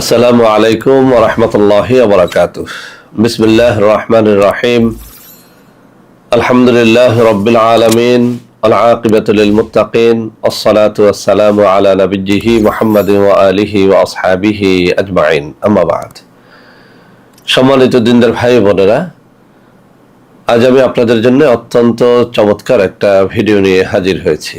আসসালামু আলাইকুম রহমতুল্লাহ বরকাত বিসমিল্লাহ রহমান রাহিম। আলহামদুলিল্লাহ রবিল আলমিন আলআকিবতুলমতাকিন আসসালাতু আসসালামু আলা নবিজিহি মোহাম্মদ আলিহি ও আসহাবিহি আজমাইন। আমাবাদ সম্মানিত দিনদার ভাই বোনেরা, আজ আমি আপনাদের জন্য অত্যন্ত চমৎকার একটা ভিডিও নিয়ে হাজির হয়েছি।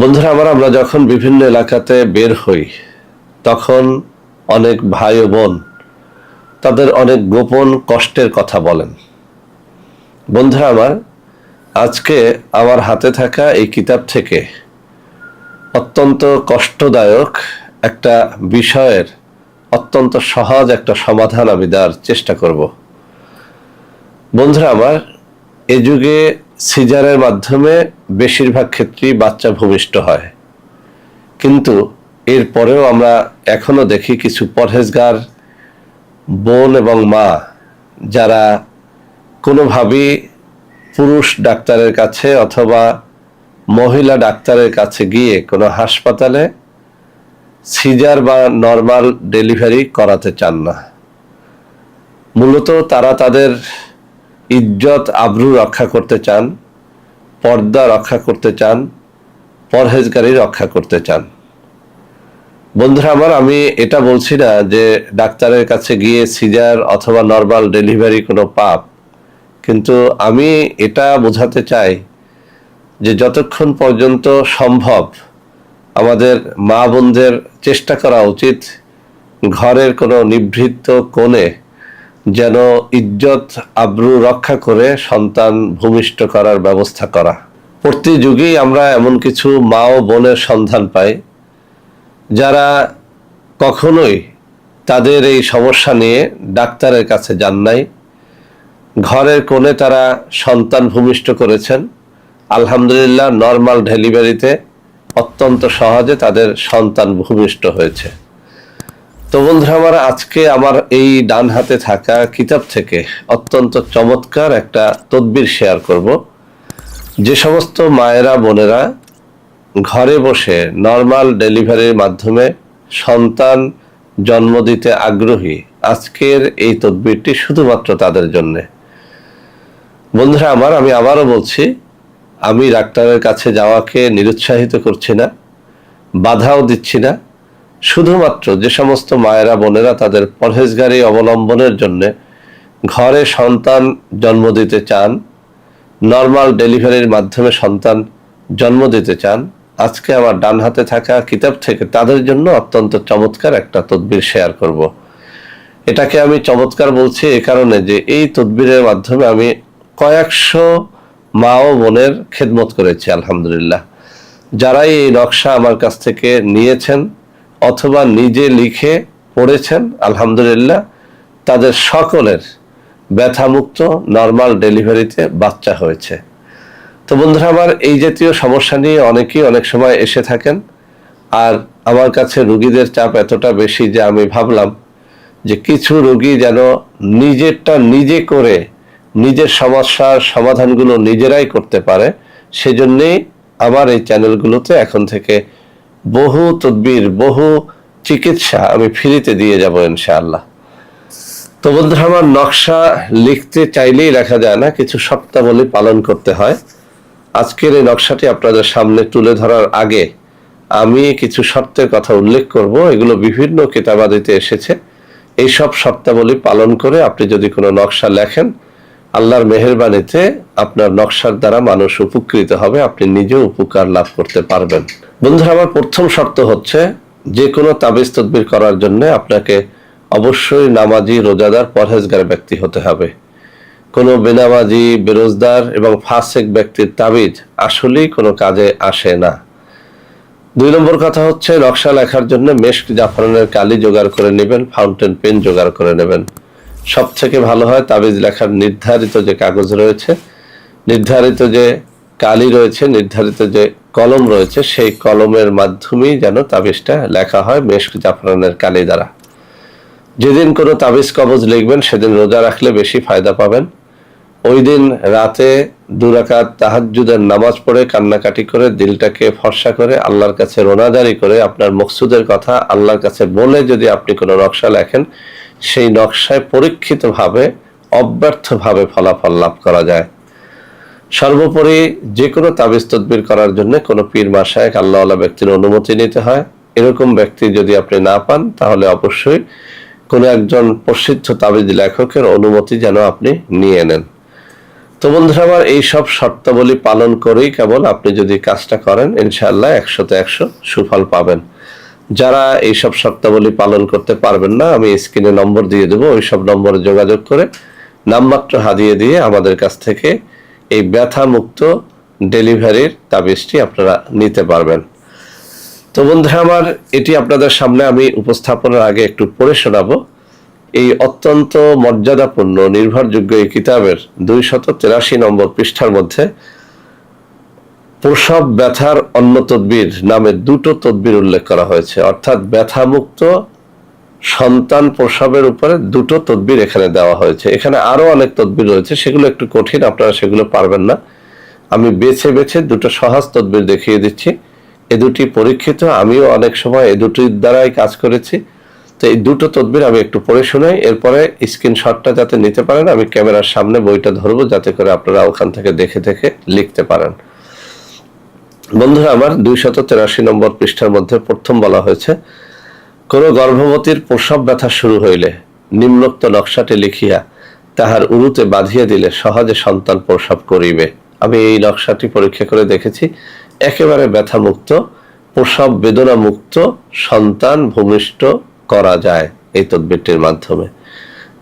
বন্ধুরা, আমার আমরা যখন বিভিন্ন এলাকাতে বের হই, তখন অনেক ভাই ও বোন তাদের অনেক গোপন কষ্টের কথা বলেন। বন্ধুরা আমার, আজকে আমার হাতে থাকা এই কিতাব থেকে অত্যন্ত কষ্টদায়ক একটা বিষয়ের অত্যন্ত সহজ একটা সমাধান আমি দেওয়ার চেষ্টা করব। বন্ধুরা আমার, এ যুগে সিজারের মাধ্যমে বেশিরভাগ ক্ষেত্রেই বাচ্চা ভূমিষ্ঠ হয়। কিন্তু এরপরেও আমরা এখনও দেখি কিছু পরহেজগার বোন এবং মা যারা কোনোভাবেই পুরুষ ডাক্তারের কাছে অথবা মহিলা ডাক্তারের কাছে গিয়ে কোনো হাসপাতালে সিজার বা নর্মাল ডেলিভারি করাতে চান না। মূলত তারা তাদের ইজ্জত, আবরু রক্ষা করতে চান, পর্দা রক্ষা করতে চান, পরহেজগারি রক্ষা করতে চান। বন্ধুরা আমার, আমি এটা বলছি না যে ডাক্তারের কাছে গিয়ে সিজার অথবা নর্মাল ডেলিভারি কোনো পাপ, কিন্তু আমি এটা বোঝাতে চাই যে যতক্ষণ পর্যন্ত সম্ভব আমাদের মা বোনদের চেষ্টা করা উচিত ঘরের কোনো নিভৃত কোণে যেন ইজ্জত, আব্রু রক্ষা করে সন্তান ভূমিষ্ঠ করার ব্যবস্থা করা। প্রতি যুগেই আমরা এমন কিছু মা ও বোনের সন্ধান পাই, যারা কখনোই তাদের এই সমস্যা নিয়ে ডাক্তারের কাছে যান নাই। ঘরের কোণে তারা সন্তান ভূমিষ্ঠ করেছেন। আলহামদুলিল্লাহ, নর্মাল ডেলিভারিতে অত্যন্ত সহজে তাদের সন্তান ভূমিষ্ঠ হয়েছে। তো বন্ধুরা, আমার আজকে আমার এই ডান হাতে থাকা কিতাব থেকে অত্যন্ত চমৎকার একটা তদবির শেয়ার করব। যে সমস্ত মায়েরা, বোনেরা ঘরে বসে নর্মাল ডেলিভারির মাধ্যমে সন্তান জন্ম দিতে আগ্রহী, আজকের এই তদবিরটি শুধুমাত্র তাদের জন্যে। বন্ধুরা, আমার, আমি আবারও বলছি, আমি ডাক্তারের কাছে যাওয়াকে নিরুৎসাহিত করছি না, বাধাও দিচ্ছি না। শুধুমাত্র যে সমস্ত মায়েরা, বোনেরা তাদের পরহেজগারি অবলম্বনের জন্য ঘরে সন্তান জন্ম দিতে চান নর্মাল ডেলিভারির মাধ্যমে সন্তান জন্ম দিতে চান, আজকে আমার ডান হাতে থাকা কিতাব থেকে তাদের জন্য অত্যন্ত চমৎকার একটা তদবির শেয়ার করব। এটাকে আমি চমৎকার বলছি এ কারণে যে এই তদবিরের মাধ্যমে আমি কয়েকশো মা ও বোনের খেদমত করেছি, আলহামদুলিল্লাহ যারাই এই নকশা আমার কাছ থেকে নিয়েছেন অথবা নিজে লিখে পড়েছেন, আলহামদুলিল্লাহ, তাদের সকলের ব্যথামুক্ত নর্মাল ডেলিভারিতে বাচ্চা হয়েছে। তো বন্ধুরা, আমার এই জাতীয় সমস্যা নিয়ে অনেকেই অনেক সময় এসে থাকেন, আর আমার কাছে রুগীদের চাপ এতটা বেশি যে আমি ভাবলাম যে কিছু রুগী যেন নিজেরটা নিজে করে নিজের সমস্যার সমাধানগুলো নিজেরাই করতে পারে, সেজন্যেই আমার এই চ্যানেলগুলোতে এখন থেকে বহু তদবির, বহু চিকিৎসা আমি ফ্রিতে দিয়ে যাব ইনশাআল্লাহ। তো বন্ধুরা, আমার নকশা লিখতে চাইলেই লেখা যায় না, কিছু শর্তাবলী পালন করতে হয়। আজকের এই নকশাটি আপনাদের সামনে তুলে ধরার আগে আমি কিছু শর্তের কথা উল্লেখ করব, এগুলো বিভিন্ন কিতাবাদিতে এসেছে। এই সব শর্তাবলী পালন করে আপনি যদি কোনো নকশা লেখেন আল্লাহর মেহরবানিতে আপনার নকশার দ্বারা মানুষ উপকৃত হবে, আপনি নিজেও উপকার লাভ করতে পারবেন। বন্ধুরা, আমার প্রথম শর্ত হচ্ছে যে কোনো তাবিজ তদবির করার জন্য আপনাকে অবশ্যই নামাজি, রোজাদার, পরহেজগার ব্যক্তি হতে হবে। কোনো বেনামাজি, বেরোজদার এবং ফাসেক ব্যক্তির তাবিজ আসলেই কোনো কাজে আসে না। দুই নম্বর কথা হচ্ছে, নকশা লেখার জন্য মেশক জাফরানের কালি জোগাড় করে নেবেন, ফাউন্টেন পেন জোগাড় করে নেবেন। সব থেকে ভালো হয় তাবিজ লেখার নির্ধারিত যে কাগজ রয়েছে, নির্ধারিত যে কালি রয়েছে, নির্ধারিত যে কলম রয়েছে, সেই কলমের মাধ্যমেই যেন তাবিজটা লেখা হয় মেশক জাফরানের কালি দ্বারা। যেদিন কোনো তাবিজ কবজ লিখবেন, সেদিন রোজা রাখলে বেশি ফায়দা পাবেন। ওই দিন রাতে দুরাকাত তাহাজ্জুদের নামাজ পড়ে কান্নাকাটি করে, দিলটাকে ফর্সা করে, আল্লাহর কাছে রোনাদারি করে, আপনার মকসুদের কথা আল্লাহর কাছে বলে যদি আপনি কোনো নকশা লেখেন সেই নকশায় পরীক্ষিতভাবে, অব্যর্থভাবে ফলাফল লাভ করা যায়। সর্বোপরি যে কোনো তাবিজ তদবির করার জন্য কোনো পীর মাসায়ক আল্লাহওয়ালা ব্যক্তির অনুমতি নিতে হয়। এরকম ব্যক্তি যদি আপনি না পান, তাহলে অবশ্যই কোনো একজন প্রসিদ্ধ তাবিজ লেখকের অনুমতি যেন আপনি নিয়ে নেন। তো বন্ধুরা আমার এই সব শর্তাবলী পালন করেই কেবল আপনি যদি কাজটা করেন, ইনশাআল্লাহ একশোতে একশো সুফল পাবেন। যারা এই সব শর্তাবলী পালন করতে পারবেন না, আমি স্ক্রিনে নম্বর দিয়ে দেবো ওই সব নম্বরে যোগাযোগ করে নামমাত্র হাদিয়ে দিয়ে আমাদের কাছ থেকে এই ব্যথা মুক্ত ডেলিভারির তাবিজটি আপনারা নিতে পারবেন। তো বন্ধুরা আমার, এটি আপনাদের সামনে আমি উপস্থাপনের আগে একটু পড়ে শোনাবো। এই অত্যন্ত মর্যাদাপূর্ণ, নির্ভরযোগ্য এই কিতাবের দুই শত তেরাশি নম্বর পৃষ্ঠার মধ্যে প্রসব, ব্যথার অন্য তদ্বির নামে দুটো তদ্বির উল্লেখ করা হয়েছে। অর্থাৎ ব্যথামুক্ত সন্তান প্রসবের উপরে দুটো তদ্বির এখানে দেওয়া হয়েছে। এখানে আরও অনেক তদ্বির রয়েছে, সেগুলো একটু কঠিন, আপনারা সেগুলো পারবেন না। আমি বেছে বেছে দুটো সহজ তদ্বির দেখিয়ে দিচ্ছি। এ দুটি পরীক্ষিত, আমিও অনেক সময় এ দুটির দ্বারাই কাজ করেছি। তো এই দুটো তদবির আমি একটু পড়ে শোনাই, এরপরে স্ক্রিনশটটা যাতে নিতে পারেন, আমি ক্যামেরার সামনে বইটা ধরবো, যাতে করে আপনারা ওখান থেকে দেখে দেখে লিখতে পারেন। বন্ধুরা, আমার দুইশত তেরাশি নম্বর পৃষ্ঠার মধ্যে প্রথম বলা হয়েছে, কোন গর্ভবতীর প্রসব ব্যথা শুরু হইলে নিম্নোক্ত নকশাটি লিখিয়া তাহার উরুতে বাঁধিয়া দিলে সহজে সন্তান প্রসব করিবে। আমি এই নকশাটি পরীক্ষা করে দেখেছি, একেবারে ব্যথামুক্ত, প্রসব বেদনা মুক্ত সন্তান ভূমিষ্ঠ করা যায় এই তদবিরটির মাধ্যমে।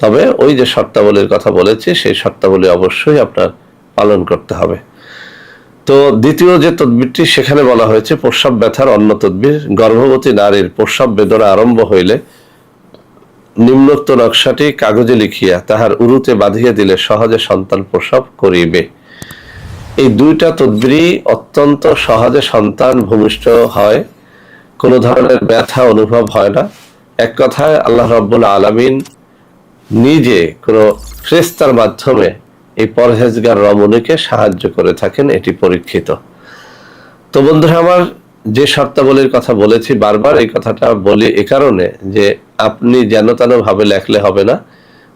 তবে ওই যে শর্তাবলীর কথা বলেছি, সেই শর্তাবলী অবশ্যই আপনার পালন করতে হবে। তো দ্বিতীয় যে তদবিরটি, সেখানে বলা হয়েছে, প্রস্রাব ব্যথার অন্য তদবির, গর্ভবতী নারীর প্রস্রাব বেদনা আরম্ভ হইলে নিম্নোক্ত নকশাটি কাগজে লিখিয়া তাহার উরুতে বাঁধিয়া দিলে সহজে সন্তান প্রসব করিবে। এই দুইটা তদবিরই অত্যন্ত সহজে সন্তান ভূমিষ্ঠ হয়, কোনো ধরনের ব্যথা অনুভব হয় না। এক কথায়, আল্লাহ রব্বুল আলমিন নিজে কোনো ফ্রেস্তার মাধ্যমে এই পরহেজগার রমণীকে সাহায্য করে থাকেন, এটি পরীক্ষিত। তো বন্ধুরা, আমার যে শর্তাবলীর কথা বলেছি, বারবার এই কথাটা বলি এ কারণে যে আপনি যেন তেন ভাবে লেখলে হবে না,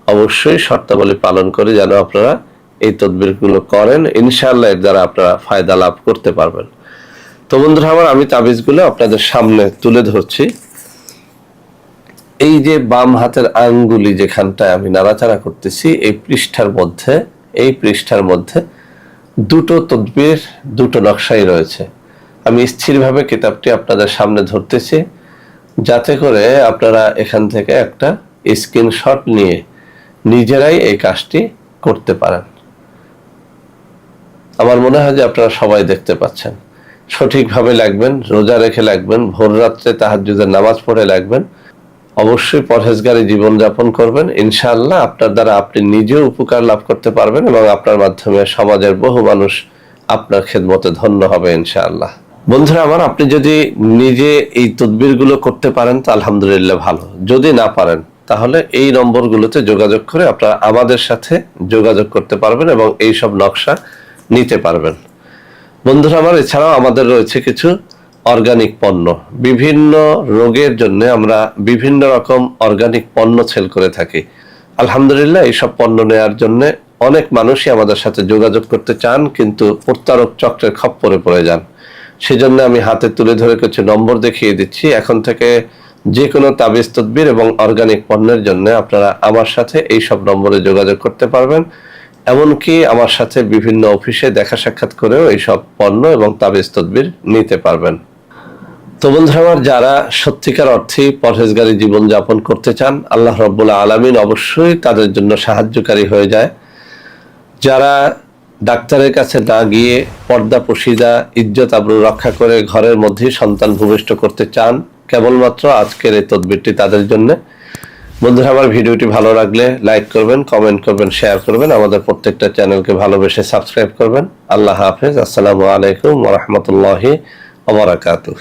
অবশ্যই শর্তাবলী পালন করে যেন আপনারা এই তদবিরগুলো করেন, ইনশাআল্লাহ এর দ্বারা আপনারা ফায়দা লাভ করতে পারবেন। তো বন্ধুরা, আমার আমি তাবিজগুলো আপনাদের সামনে তুলে ধরছি। এই যে বাম হাতের আঙ্গুলি যেখানটায় আমি নাড়াচাড়া করতেছি, এই পৃষ্ঠার মধ্যে এই পৃষ্ঠার মধ্যে দুটো তদবির, দুটো নকশাই রয়েছে। আমি স্থিরভাবে কিতাবটি আপনাদের সামনে ধরতেছি, যাতে করে আপনারা এখান থেকে একটা স্ক্রিনশট নিয়ে নিজেরাই এই কাজটি করতে পারেন। আমার মনে হয় যে আপনারা সবাই দেখতে পাচ্ছেন। সঠিকভাবে লাগবেন, রোজা রেখে লাগবেন, ভোর রাত্রে তাহাজুদের নামাজ পড়ে লাগবেন অবশ্যই পরহেজগারি জীবনযাপন করবেন। ইনশাআল্লাহ আপনার দ্বারা আপনি নিজেও উপকার লাভ করতে পারবেন এবং আপনার মাধ্যমে সমাজের বহু মানুষ আপনার খেদমতে ধন্য হবে ইনশাআল্লাহ। বন্ধুরা আমার, আপনি যদি নিজে এই তদবিরগুলো করতে পারেন তো আলহামদুলিল্লাহ ভালো। যদি না পারেন, তাহলে এই নম্বরগুলোতে যোগাযোগ করে আপনারা আমাদের সাথে যোগাযোগ করতে পারবেন এবং এই সব নকশা নিতে পারবেন। বন্ধুরা আমার, এছাড়াও আমাদের রয়েছে কিছু অর্গানিক পণ্য। বিভিন্ন রোগের জন্য আমরা বিভিন্ন রকম অর্গানিক পণ্য সেল করে থাকি। আলহামদুলিল্লাহ, এইসব পণ্য নেওয়ার জন্য অনেক মানুষই আমাদের সাথে যোগাযোগ করতে চান, কিন্তু প্রত্যারক চক্রের খপ্পরে পড়ে যান। সেজন্য আমি হাতে তুলে ধরে কিছু নম্বর দেখিয়ে দিচ্ছি। এখন থেকে যে কোনো তাবিজ, তদবির এবং অর্গানিক পণ্যের জন্য আপনারা আমার সাথে এই সব নম্বরে যোগাযোগ করতে পারবেন। এমনকি আমার সাথে বিভিন্ন অফিসে দেখা সাক্ষাৎ করেও এইসব পণ্য এবং তাবিজ, তদবির নিতে পারবেন। তো বন্ধুরা আমার, যারা সত্যিকার অর্থে পরহেজগারী জীবন যাপন করতে চান, আল্লাহ রব্বুল্লাহ আলমিন অবশ্যই তাদের জন্য সাহায্যকারী হয়ে যায়। যারা ডাক্তারের কাছে না গিয়ে পর্দা, পুশিদা, ইজ্জত আবরু রক্ষা করে ঘরের মধ্যেই সন্তান ভূমিষ্ঠ করতে চান, কেবলমাত্র আজকের এই তদবিরটি তাদের জন্য। বন্ধুরা আমার, ভিডিওটি ভালো লাগলে লাইক করবেন, কমেন্ট করবেন, শেয়ার করবেন, আমাদের প্রত্যেকটা চ্যানেলকে ভালোবেসে সাবস্ক্রাইব করবেন। আল্লাহ হাফেজ, আসসালামু আলাইকুম ওরহমতুল্লাহি ওবরাকাতুহ